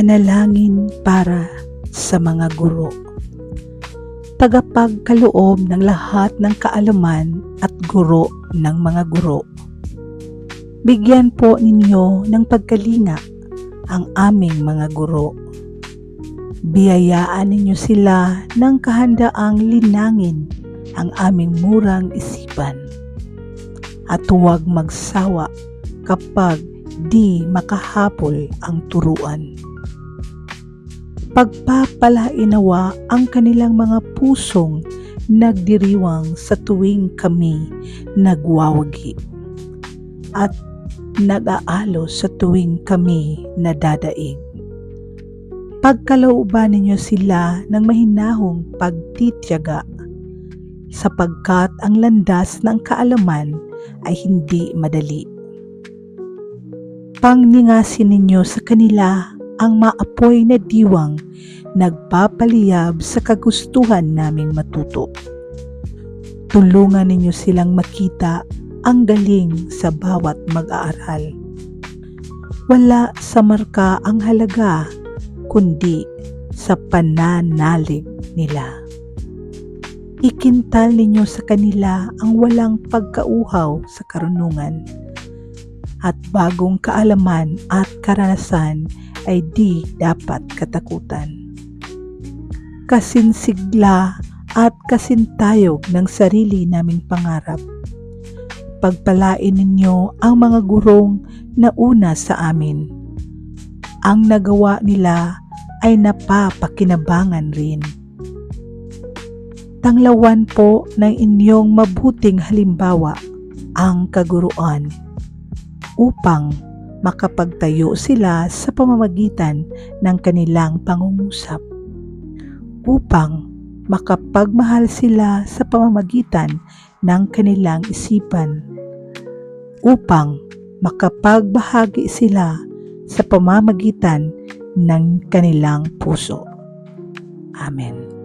Panalangin para sa mga guro. Tagapagkaloob ng lahat ng kaalaman at guro ng mga guro. Bigyan po ninyo ng pagkalinga ang aming mga guro. Biyayaan ninyo sila ng kahandaang linangin ang aming murang isipan. At huwag magsawa kapag di makahapol ang turuan. Pagpapalainawa ang kanilang mga pusong nagdiriwang sa tuwing kami nagwawagi at nag-aalo sa tuwing kami nadadaig. Pagkalooban ninyo sila ng mahinahong pagtityaga sapagkat ang landas ng kaalaman ay hindi madali. Pangningasin ninyo sa kanila ang maapoy na diwang nagpapaliyab sa kagustuhan naming matuto. Tulungan ninyo silang makita ang galing sa bawat mag-aaral. Wala sa marka ang halaga, kundi sa pananalig nila. Ikintal ninyo sa kanila ang walang pagkauhaw sa karunungan at bagong kaalaman at karanasan ay di dapat katakutan. Kasinsigla at kasintayog ng sarili naming pangarap. Pagpalain ninyo ang mga gurong nauna sa amin. Ang nagawa nila ay napapakinabangan rin. Tanglawan po ng inyong mabuting halimbawa ang kaguruan upang makapagtayo sila sa pamamagitan ng kanilang pangungusap upang makapagmahal sila sa pamamagitan ng kanilang isipan upang makapagbahagi sila sa pamamagitan ng kanilang puso. Amen.